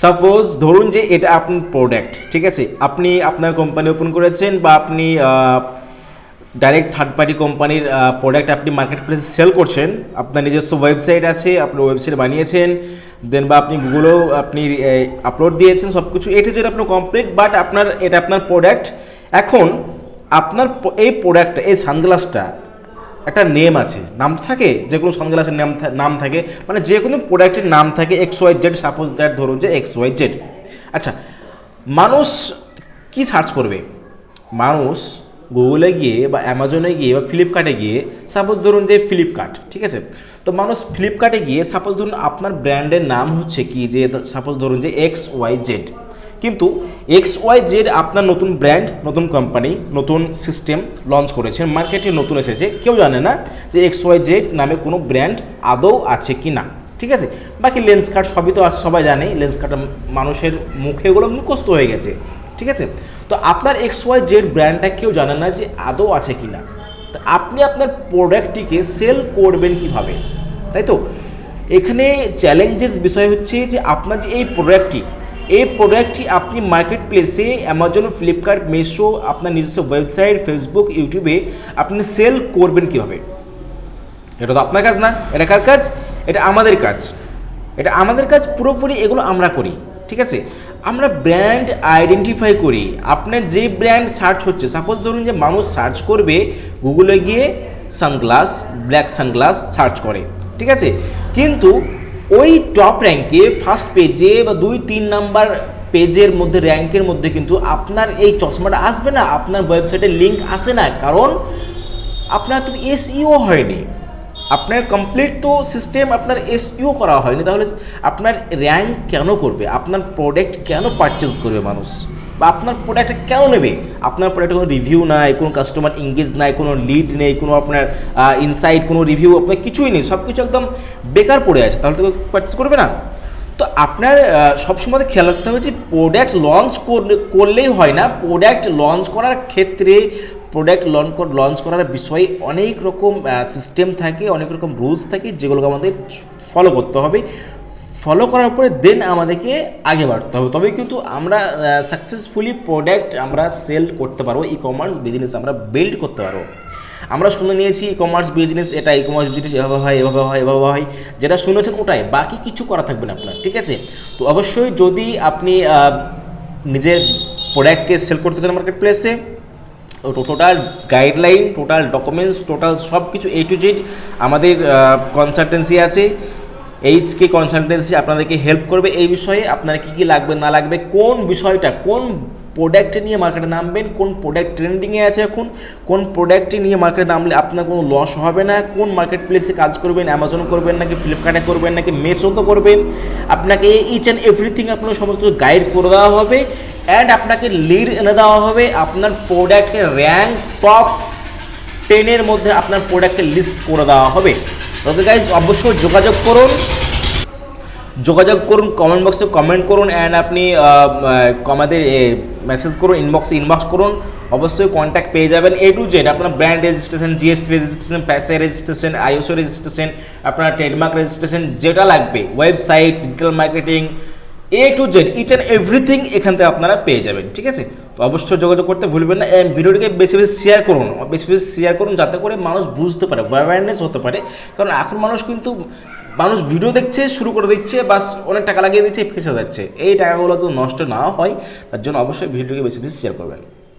Suppose ধরুন যে এটা আপনার প্রোডাক্ট ঠিক আছে? আপনি আপনার কোম্পানি ওপেন করেছেন বা আপনি ডাইরেক্ট থার্ড পার্টি কোম্পানির প্রোডাক্ট আপনি মার্কেট প্লেসে সেল করছেন, আপনার নিজস্ব ওয়েবসাইট আছে, আপনি ওয়েবসাইট বানিয়েছেন দেন বা আপনি গুগলেও আপনি আপলোড দিয়েছেন সব কিছু এটা যেটা আপনার কমপ্লিট বাট আপনার, এটা আপনার প্রোডাক্ট এখন, আপনার এই প্রোডাক্টটা এই সানগ্লাসটা একটা নেম আছে। নাম থাকে, যে কোনো সানগ্লাসের নাম নাম থাকে মানে যে কোনো প্রোডাক্টের নাম থাকে X Y Z suppose that ধরুন যে এক্স ওয়াই জেড আচ্ছা মানুষ কি সার্চ করবে? মানুষ গুগলে গিয়ে বা অ্যামাজনে গিয়ে বা ফ্লিপকার্টে গিয়ে সাপোজ ধরুন যে ফ্লিপকার্ট ঠিক আছে? তো মানুষ ফ্লিপকার্টে গিয়ে সাপোজ ধরুন আপনার ব্র্যান্ডের নাম হচ্ছে কি? যে সাপোজ ধরুন যে এক্স ওয়াই জেড কিন্তু এক্স ওয়াই জেড আপনার নতুন ব্র্যান্ড, নতুন কোম্পানি, নতুন সিস্টেম লঞ্চ করেছে, মার্কেটে নতুন এসেছে। কেউ জানে না যে এক্স ওয়াই জেড নামে কোনো ব্র্যান্ড আদৌ আছে কি না। ঠিক আছে? বাকি লেন্স কার্ড সবই তো আজ সবাই জানে, লেন্স কার্ড মানুষের মুখে এগুলো মুখস্থ হয়ে গেছে। ঠিক আছে? তো আপনার এক্স ওয়াই জেড ব্র্যান্ডটা কেউ জানে না যে আদৌ আছে কি না। তো আপনি আপনার প্রোডাক্টটিকে সেল করবেন কীভাবে? তাই তো? এখানে চ্যালেঞ্জেস বিষয় হচ্ছে যে আপনার যে এই প্রোডাক্টটি এই প্রোডাক্টটি আপনি মার্কেট প্লেসে অ্যামাজন ফ্লিপকার্ট মিশো আপনার নিজস্ব ওয়েবসাইট ফেসবুক ইউটিউবে আপনি সেল করবেন কীভাবে? এটা তো আপনার কাজ না, এটা কার কাজ? এটা আমাদের কাজ। এটা আমাদের কাজ পুরোপুরি এগুলো আমরা করি, ঠিক আছে? আমরা ব্র্যান্ড আইডেন্টিফাই করি, আপনার যে ব্র্যান্ড সার্চ হচ্ছে সাপোজ ধরুন যে মানুষ সার্চ করবে গুগলে গিয়ে সানগ্লাস ব্ল্যাক সানগ্লাস সার্চ করে, ঠিক আছে? কিন্তু ওই টপ র্যাঙ্কে ফার্স্ট পেজে বা দুই, তিন নাম্বার পেজের মধ্যে র্যাঙ্কের মধ্যে কিন্তু আপনার এই চশমাটা আসবে না, আপনার ওয়েবসাইটে লিঙ্ক আসে না, কারণ আপনার তো এসইও হয়নি। আপনার কমপ্লিট তো সিস্টেম আপনার এসইও করা হয়নি, তাহলে আপনার র্যাঙ্ক কেন করবে? আপনার প্রোডাক্ট কেন পারচেস করবে মানুষ? বা আপনার প্রোডাক্ট কেন নেবে? আপনার প্রোডাক্টে কোনো রিভিউ নাই, কোনো কাস্টমার এঙ্গেজ নাই, কোনো লিড নেই, কোনো আপনার ইনসাইট কোনো রিভিউ আপনার কিছুই নেই সব কিছু একদম বেকার পড়ে আছে, তাহলে তো পারচেজ করবে না। তো আপনার সবসময় খেয়াল রাখতে হবে যে প্রোডাক্ট লঞ্চ করলেই হয় না। প্রোডাক্ট লঞ্চ করার ক্ষেত্রে প্রোডাক্ট লঞ্চ লঞ্চ করার বিষয়ে অনেক রকম সিস্টেম থাকে, অনেক রকম রুলস থাকে, যেগুলোকে আমাদের ফলো করতে হবে। ফলো করার পরে দেন আমাদেরকে আগে বাড়তে হবে। তবে কিন্তু আমরা সাকসেসফুলি প্রোডাক্ট আমরা সেল করতে পারব ই কমার্স বিজনেস আমরা বিল্ড করতে পারব। আমরা শুনে নিয়েছি ই কমার্স বিজনেস এটা ই কমার্স বিজনেস এভাবে হয় এভাবে হয় এভাবে হয়। যেটা শুনেছেন ওটাই, বাকি কিছু করা থাকবে না আপনার, ঠিক আছে? তো অবশ্যই যদি আপনি নিজের প্রোডাক্টকে সেল করতে চান মার্কেট প্লেসে total guideline total documents total সব কিছু এ টু জেড আমাদের কনসালটেন্সি আছে। এইচকে কনসালটেন্সি আপনাদেরকে হেল্প করবে এই বিষয়ে, আপনার কী কী লাগবে, না লাগবে, কোন বিষয়টা, কোন প্রোডাক্ট নিয়ে মার্কেটে নামবেন, কোন প্রোডাক্ট ট্রেন্ডিংয়ে আছে এখন, কোন প্রোডাক্টটি নিয়ে মার্কেটে নামলে আপনার কোনো লস হবে না, কোন মার্কেট প্লেসে কাজ করবেন অ্যামাজন করবেন নাকি ফ্লিপকার্টে করবেন নাকি মেসোতে করবেন, আপনাকে ইচ অ্যান্ড এভরিথিং আপনার সমস্ত গাইড করে দেওয়া হবে অ্যান্ড আপনাকে লিড এনে দেওয়া হবে আপনার প্রোডাক্টের র্যাঙ্ক টপ টেনের মধ্যে আপনার প্রোডাক্টের লিস্ট করে দেওয়া হবে। ওকে গাইজ অবশ্যই যোগাযোগ করুন। যোগাযোগ করুন কমেন্ট বক্সে কমেন্ট করুন অ্যান্ড আপনি আমাদের মেসেজ করুন ইনবক্সে ইনবক্স করুন। অবশ্যই কন্ট্যাক্ট পেয়ে যাবেন এ টু জেড আপনার ব্র্যান্ড রেজিস্ট্রেশন জিএসটি রেজিস্ট্রেশন প্যাসে রেজিস্ট্রেশন আইএসও রেজিস্ট্রেশন আপনার ট্রেডমার্ক রেজিস্ট্রেশন যেটা লাগবে। Website digital marketing A to Z each and everything এখান থেকে আপনারা পেয়ে যাবেন, ঠিক আছে? তো অবশ্যই যোগাযোগ করতে ভুলবেন না ভিডিওটিকে বেশি বেশি শেয়ার করুন। বেশি বেশি শেয়ার করুন যাতে করে মানুষ বুঝতে পারে অ্যাওয়ারনেস হতে পারে। কারণ এখন মানুষ কিন্তু, মানুষ ভিডিও দেখছে, শুরু করে দিচ্ছে, বাস অনেক টাকা লাগিয়ে দিচ্ছে, ফেসে যাচ্ছে। এই টাকাগুলো তো নষ্ট না হয়, তার জন্য অবশ্যই ভিডিওকে বেশি বেশি শেয়ার করবেন।